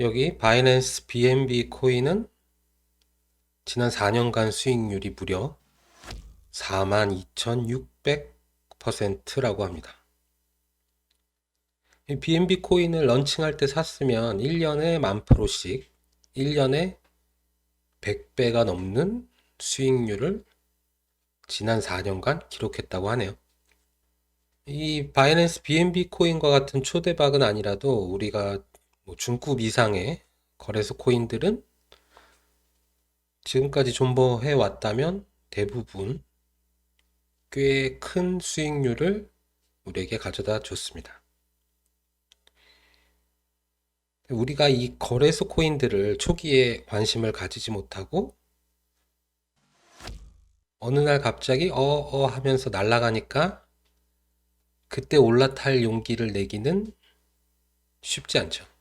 여기 바이낸스 BNB 코인은 지난 4년간 수익률이 무려 42,600%라고 합니다. 이 BNB 코인을 런칭할 때 샀으면 1년에 만 프로씩 1년에 100배가 넘는 수익률을 지난 4년간 기록했다고 하네요. 이 바이낸스 BNB 코인과 같은 초대박은 아니라도 우리가 뭐 중급 이상의 거래소 코인들은 지금까지 존버해 왔다면 대부분 꽤 큰 수익률을 우리에게 가져다 줬습니다. 우리가 이 거래소 코인들을 초기에 관심을 가지지 못하고 어느 날 갑자기 어어 하면서 날아가니까 그때 올라탈 용기를 내기는 쉽지 않죠.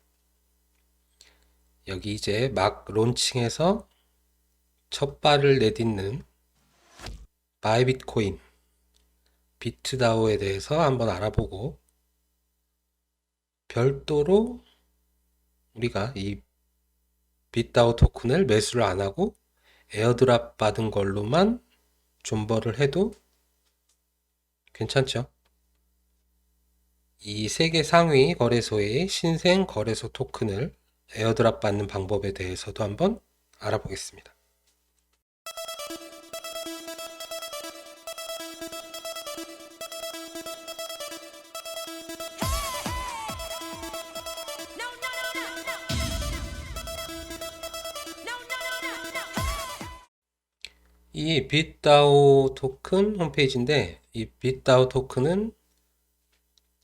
여기 이제 막 론칭해서 첫 발을 내딛는 바이비트코인, 비트다오에 대해서 한번 알아보고 별도로 우리가 이 빗다오 토큰을 매수를 안 하고 에어드랍 받은 걸로만 존버를 해도 괜찮죠? 이 세계 상위 거래소의 신생 거래소 토큰을 에어드랍 받는 방법에 대해서도 한번 알아보겠습니다. 이 빗다오 토큰 홈페이지인데 이 빗다오 토큰은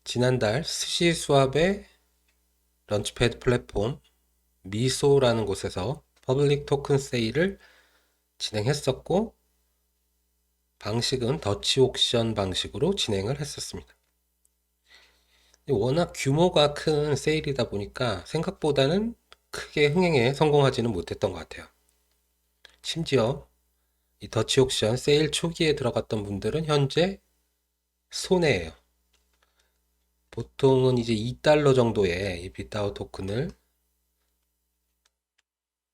지난달 스시 수합의 런치패드 플랫폼 미소라는 곳에서 퍼블릭 토큰 세일을 진행했었고 방식은 더치 옥션 방식으로 진행을 했었습니다. 워낙 규모가 큰 세일이다 보니까 생각보다는 크게 흥행에 성공하지는 못했던 것 같아요. 심지어 이 더치 옥션 세일 초기에 들어갔던 분들은 현재 손해예요. 보통은 이제 2달러 정도의 이 빗다오 토큰을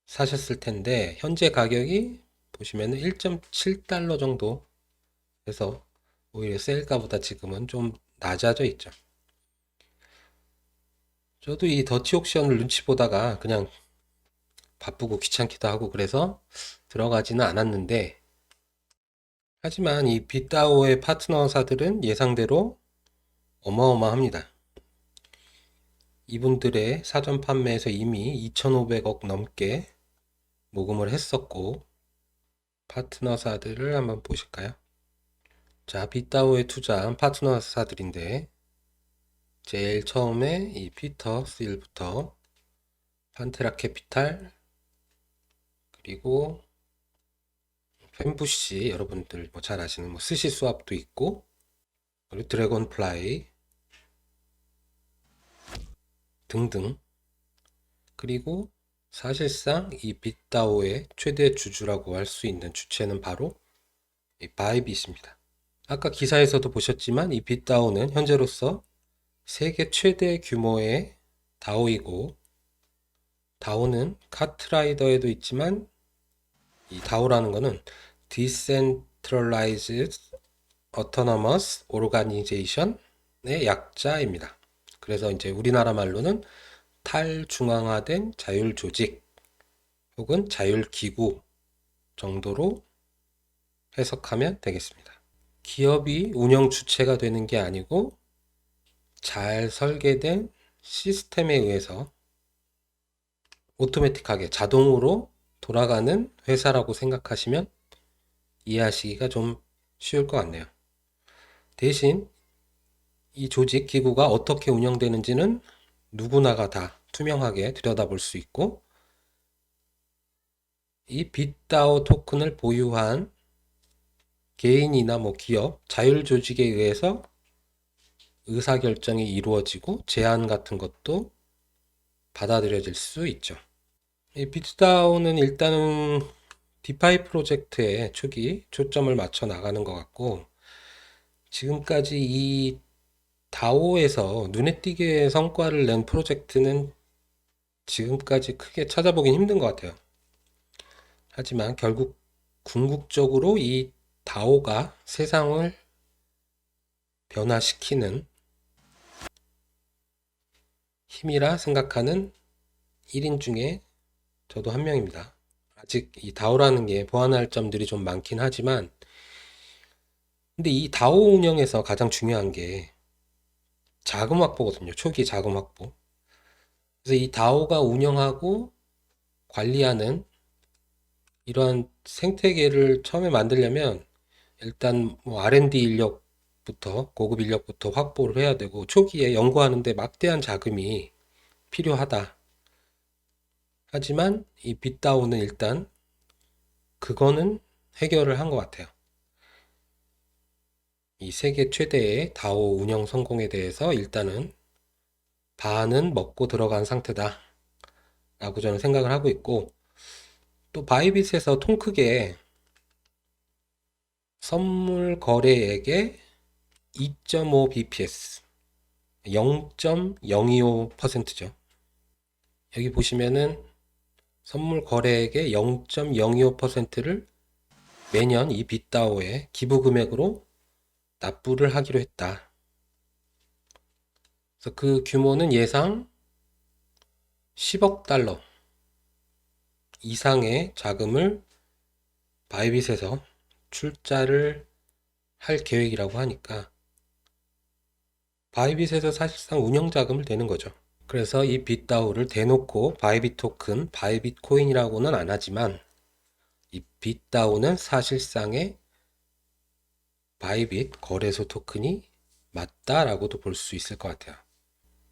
사셨을 텐데 현재 가격이 보시면은 1.7달러 정도 해서 오히려 세일가보다 지금은 좀 낮아져 있죠. 저도 이 더치 옥션을 눈치 보다가 그냥 바쁘고 귀찮기도 하고 그래서 들어가지는 않았는데 하지만 이 빗다오의 파트너사들은 예상대로 어마어마합니다. 이분들의 사전 판매에서 이미 2,500억 넘게 모금을 했었고 파트너사들을 한번 보실까요? 자, 빗다오에 투자한 파트너사들인데 제일 처음에 이 피터 스일부터 판테라 캐피탈 그리고 펜부시 여러분들 뭐 잘 아시는 뭐 스시 수압도 있고 그리고 드래곤 플라이 등등 그리고 사실상 이 빗다오의 최대 주주라고 할 수 있는 주체는 바로 이 바이빗입니다. 아까 기사에서도 보셨지만 이 빗다오는 현재로서 세계 최대 규모의 다오이고 다오는 카트라이더에도 있지만 이 다오라는 거는 Decentralized Autonomous Organization의 약자입니다. 그래서 이제 우리나라 말로는 탈중앙화된 자율 조직 혹은 자율 기구 정도로 해석하면 되겠습니다. 기업이 운영 주체가 되는 게 아니고 잘 설계된 시스템에 의해서 오토매틱하게 자동으로 돌아가는 회사라고 생각하시면 이해하시기가 좀 쉬울 것 같네요. 대신 이 조직 기구가 어떻게 운영되는지는 누구나가 다 투명하게 들여다볼 수 있고 이 빗다오 토큰을 보유한 개인이나 뭐 기업, 자율 조직에 의해서 의사결정이 이루어지고 제안 같은 것도 받아들여질 수 있죠. 이 빗다오는 일단은 디파이 프로젝트에 초기 초점을 맞춰 나가는 것 같고 지금까지 이 다오에서 눈에 띄게 성과를 낸 프로젝트는 지금까지 크게 찾아보긴 힘든 것 같아요. 하지만 결국 궁극적으로 이 다오가 세상을 변화시키는 힘이라 생각하는 1인 중에 저도 한 명입니다. 아직 이 다오라는 게 보완할 점들이 좀 많긴 하지만, 근데 이 다오 운영에서 가장 중요한 게 자금 확보거든요. 초기 자금 확보. 그래서 이 다오가 운영하고 관리하는 이러한 생태계를 처음에 만들려면 일단 뭐 R&D 인력부터 고급 인력부터 확보를 해야 되고 초기에 연구하는데 막대한 자금이 필요하다. 하지만 이 빗다오는 일단 그거는 해결을 한 것 같아요. 이 세계 최대의 다오 운영 성공에 대해서 일단은 반은 먹고 들어간 상태다. 라고 저는 생각을 하고 있고, 또 바이빗에서 통 크게 선물 거래액의 2.5 bps, 0.025%죠. 여기 보시면은 선물 거래액의 0.025%를 매년 이 빗다오의 기부 금액으로 납부를 하기로 했다. 그래서 그 규모는 예상 10억 달러 이상의 자금을 바이빗에서 출자를 할 계획이라고 하니까 바이빗에서 사실상 운영 자금을 대는 거죠. 그래서 이 빗다오를 대놓고 바이빗 토큰, 바이빗 코인이라고는 안 하지만 이 빗다오는 사실상의 바이빗 거래소 토큰이 맞다라고도 볼 수 있을 것 같아요.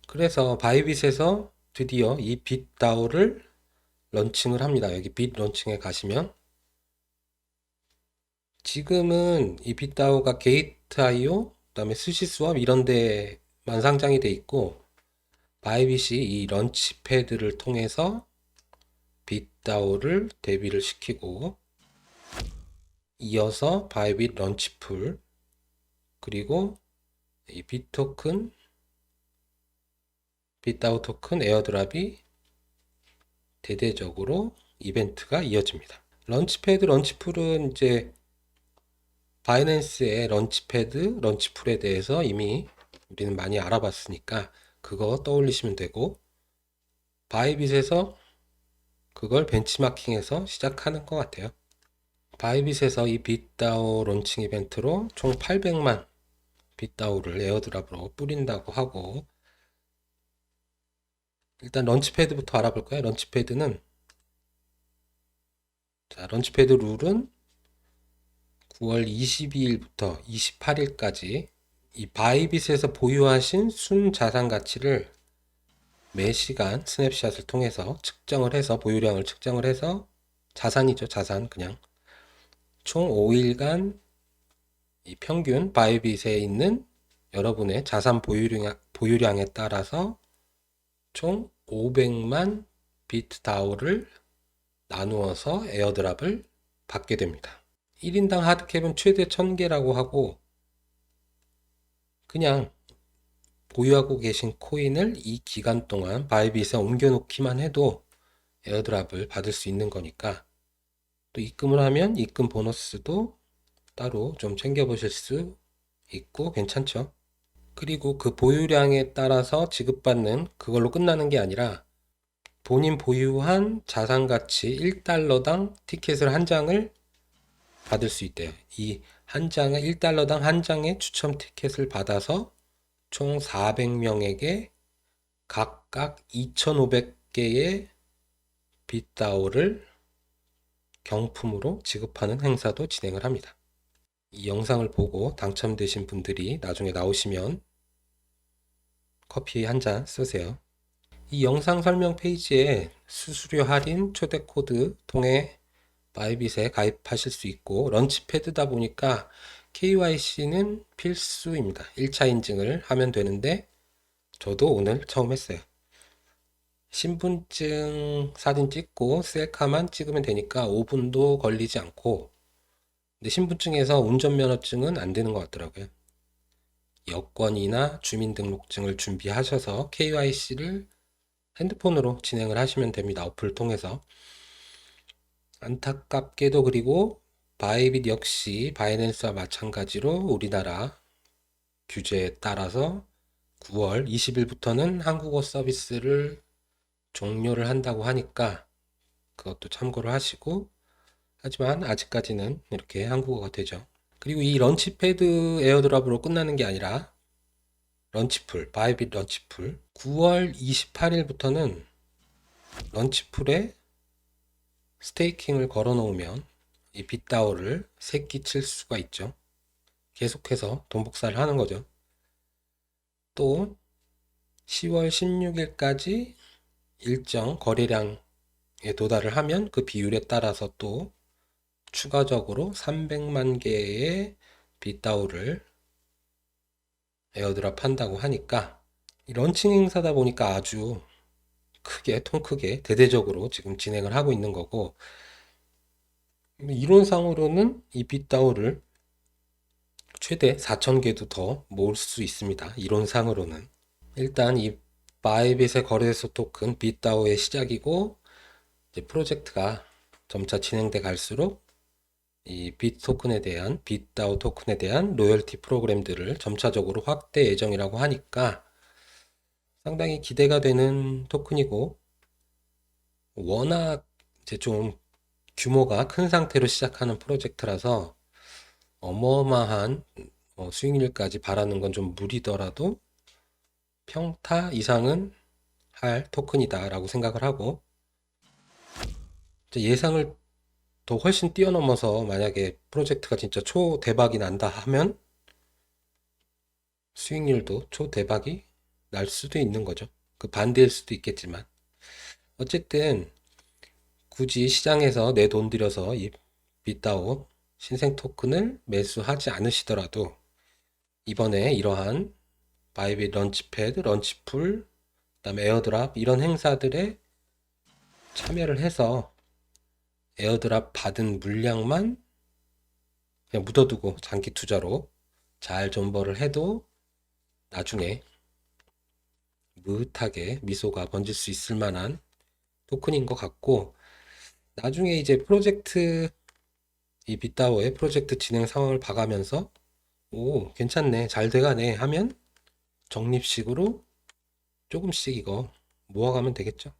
그래서 바이빗에서 드디어 이 빗다오를 런칭을 합니다. 여기 빗 런칭에 가시면 지금은 이 빗다오가 게이트.io, 그다음에 스시 스왑 이런 데만 상장이 돼 있고 바이빗이 이 런치패드를 통해서 빗다오를 데뷔를 시키고 이어서 바이빗 런치풀 그리고 이 빗토큰 빗다오 토큰 에어드랍이 대대적으로 이벤트가 이어집니다. 런치패드 런치풀은 이제 바이낸스의 런치패드 런치풀에 대해서 이미 우리는 많이 알아봤으니까 그거 떠올리시면 되고 바이빗에서 그걸 벤치마킹해서 시작하는 것 같아요. 바이빗에서 이 빗다오 론칭 이벤트로 총 800만 빗다오를 에어드랍으로 뿌린다고 하고 일단 런치패드부터 알아볼까요? 런치패드는 자, 런치패드 룰은 9월 22일부터 28일까지 이 바이빗에서 보유하신 순 자산 가치를 매 시간 스냅샷을 통해서 측정을 해서 보유량을 측정을 해서 자산이죠, 자산 그냥 총 5일간 이 평균 바이빗에 있는 여러분의 자산 보유량, 보유량에 따라서 총 500만 비트 다오를 나누어서 에어드랍을 받게 됩니다. 1인당 하드캡은 최대 1000개라고 하고 그냥 보유하고 계신 코인을 이 기간 동안 바이빗에 옮겨놓기만 해도 에어드랍을 받을 수 있는 거니까 또 입금을 하면 입금 보너스도 따로 좀 챙겨보실 수 있고 괜찮죠. 그리고 그 보유량에 따라서 지급받는 그걸로 끝나는 게 아니라 본인 보유한 자산 가치 1달러당 티켓을 한 장을 받을 수 있대요. 이 한 장에 1달러당 한 장의 추첨 티켓을 받아서 총 400명에게 각각 2,500개의 빗다오를 경품으로 지급하는 행사도 진행을 합니다. 이 영상을 보고 당첨되신 분들이 나중에 나오시면 커피 한잔 쓰세요. 이 영상 설명 페이지에 수수료 할인 초대 코드 통해 바이빗에 가입하실 수 있고 런치패드다 보니까 KYC는 필수입니다. 1차 인증을 하면 되는데 저도 오늘 처음 했어요. 신분증 사진 찍고 셀카만 찍으면 되니까 5분도 걸리지 않고 근데 신분증에서 운전면허증은 안 되는 것 같더라고요. 여권이나 주민등록증을 준비하셔서 KYC를 핸드폰으로 진행을 하시면 됩니다. 어플 통해서. 안타깝게도 그리고 바이빗 역시 바이낸스와 마찬가지로 우리나라 규제에 따라서 9월 20일부터는 한국어 서비스를 종료를 한다고 하니까 그것도 참고를 하시고 하지만 아직까지는 이렇게 한국어가 되죠. 그리고 이 런치패드 에어드랍으로 끝나는 게 아니라 런치풀, 바이빗 런치풀 9월 28일부터는 런치풀에 스테이킹을 걸어 놓으면 이 빗다오를 새끼 칠 수가 있죠. 계속해서 돈 복사를 하는 거죠. 또 10월 16일까지 일정 거래량에 도달을 하면 그 비율에 따라서 또 추가적으로 300만 개의 빗다오를 에어드랍 한다고 하니까 이 런칭 행사다 보니까 아주 크게 통 크게 대대적으로 지금 진행을 하고 있는 거고 이론상으로는 이 빗다오를 최대 4,000개도 더 모을 수 있습니다. 이론상으로는. 일단 이 바이빗의 거래소 토큰 빗다오의 시작이고 이제 프로젝트가 점차 진행돼 갈수록 이 빗 토큰에 대한 빗다오 토큰에 대한 로열티 프로그램들을 점차적으로 확대 예정이라고 하니까 상당히 기대가 되는 토큰이고 워낙 이제 좀 규모가 큰 상태로 시작하는 프로젝트라서 어마어마한 어, 수익률까지 바라는 건 좀 무리더라도 평타 이상은 할 토큰이다 라고 생각을 하고 예상을 더 훨씬 뛰어넘어서 만약에 프로젝트가 진짜 초 대박이 난다 하면 수익률도 초 대박이 날 수도 있는 거죠. 그 반대일 수도 있겠지만 어쨌든 굳이 시장에서 내 돈 들여서 이 빗다오 신생 토큰을 매수하지 않으시더라도 이번에 이러한 바이빗 런치패드, 런치풀, 그다음에 에어드랍 이런 행사들에 참여를 해서 에어드랍 받은 물량만 그냥 묻어두고 장기 투자로 잘 존버를 해도 나중에 무흐하게 미소가 번질 수 있을 만한 토큰인 것 같고 나중에 이제 프로젝트 이 빗다오의 프로젝트 진행 상황을 봐가면서 오 괜찮네 잘 돼가네. 하면 적립식으로 조금씩 이거 모아가면 되겠죠.